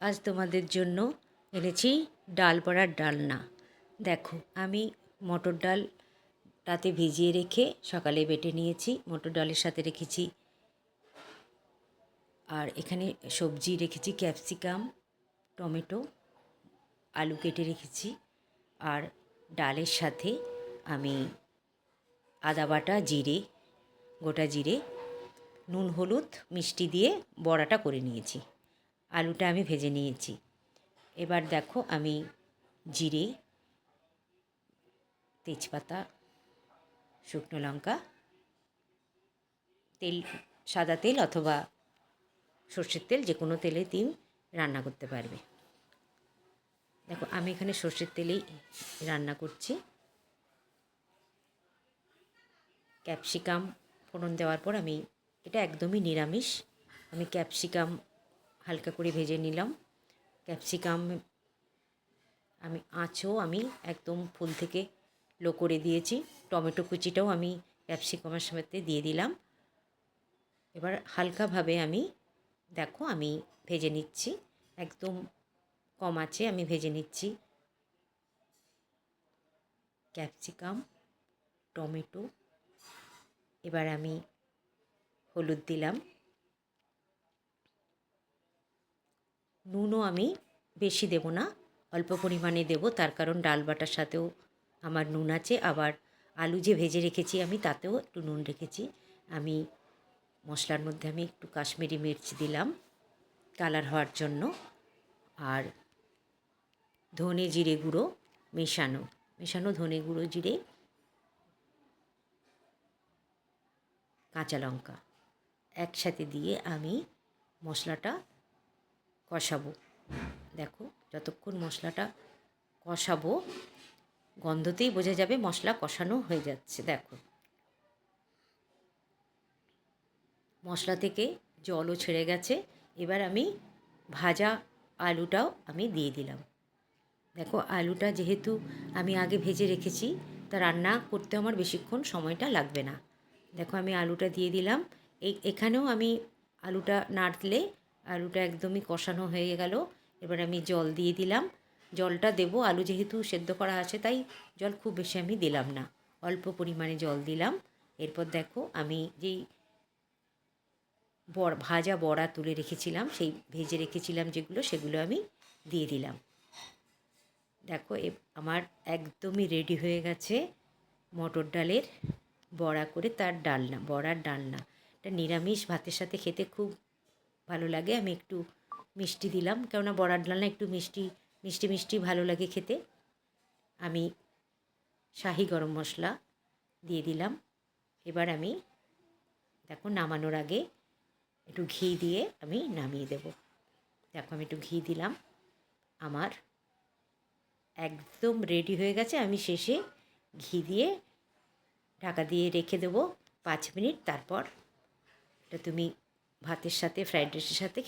আজ তোমাদের জন্য এনেছি ডাল বড়ার ডালনা। দেখো, আমি মটর ডাল তাতে ভিজিয়ে রেখে সকালে বেটে নিয়েছি, মটর ডালের সাথে রেখেছি। আর এখানে সবজি রেখেছি, ক্যাপসিকাম, টমেটো, আলু কেটে রেখেছি। আর ডালের সাথে আমি আদা বাটা, জিরে, গোটা জিরে, নুন, হলুদ, মিষ্টি দিয়ে বড়াটা করে নিয়েছি। আলুটা আমি ভেজে নিয়েছি। এবার দেখো আমি জিরে, তেজপাতা, শুকনো লঙ্কা, তেল, সাদা তেল অথবা সর্ষের তেল, যে কোনো তেলে দিন রান্না করতে পারবে। দেখো আমি এখানে সর্ষের তেলেই রান্না করছি। ক্যাপসিকাম ফোড়ন দেওয়ার পর আমি, এটা একদমই নিরামিষ। আমি ক্যাপসিকাম হালকা করে ভেজে নিলাম। ক্যাপসিকাম আমি আঁচও আমি একদম ফুল থেকে লো করে দিয়েছি। টমেটো কুচিটাও আমি ক্যাপসিকামের সাথে দিয়ে দিলাম। এবার হালকাভাবে আমি, দেখো আমি ভেজে নিচ্ছি। একদম কম আছে আমি ভেজে নিচ্ছি। ক্যাপসিকাম, টমেটো, এবার আমি হলুদ দিলাম। নুনও আমি বেশি দেব না, অল্প পরিমাণে দেব, তার কারণ ডাল বাটার সাথেও আমার নুন আছে, আবার আলু যে ভেজে রেখেছি আমি তাতেও একটু নুন রেখেছি। আমি মশলার মধ্যে আমি একটু কাশ্মীরি মির্চ দিলাম কালার হওয়ার জন্য, আর ধনে জিরে গুঁড়ো মেশানো মেশানো ধনে গুঁড়ো, জিরে, কাঁচা লঙ্কা একসাথে দিয়ে আমি মশলাটা কষাবো। দেখো, যতক্ষণ মশলাটা কষাবো, গন্ধতেই বোঝা যাবে মশলা কষানো হয়ে যাচ্ছে। দেখো। মশলা থেকে জলও ছেড়ে গেছে। এবার আমি ভাজা আলুটাও আমি দিয়ে দিলাম। দেখো, আলুটা যেহেতু আমি আগে ভেজে রেখেছি, তা রান্না করতে আমার বেশিক্ষণ সময়টা লাগবে না। দেখো, আমি আলুটা দিয়ে দিলাম। এই এখানেও আমি আলুটা নাড়লে আলুটা একদমই কষানো হয়ে গেল। এবার আমি জল দিয়ে দিলাম। জলটা দেব। আলু যেহেতু সেদ্ধ করা আছে, তাই জল খুব বেশি আমি দিলাম না। অল্প পরিমাণে জল দিলাম। এরপর দেখো আমি যেই বড় ভাজা বড়া তুলে রেখেছিলাম, সেই ভেজে রেখেছিলাম যেগুলো, সেগুলো আমি দিয়ে দিলাম। দেখো, এ আমার একদমই রেডি হয়ে গেছে মটর ডালের বড়া করে তার ডালনা, বড়ার ডালনা। এটা নিরামিষ, ভাতের সাথে খেতে খুব ভালো লাগে, আমি একটু মিষ্টি দিলাম। কেননা বড়ার ডালনা একটু মিষ্টি মিষ্টি মিষ্টি ভালো লাগে খেতে। আমি শাহি গরম মশলা দিয়ে দিলাম। এবার আমি দেখো নামানোর আগে একটু ঘি দিয়ে আমি নামিয়ে দেব। দেখো আমি একটু ঘি দিলাম। আমার একদম রেডি হয়ে গেছে। আমি শেষে ঘি দিয়ে ঢাকা দিয়ে রেখে দেবো পাঁচ মিনিট। তারপর এটা তুমি ভাতের সাথে ফ্রাইড রাইসের সাথে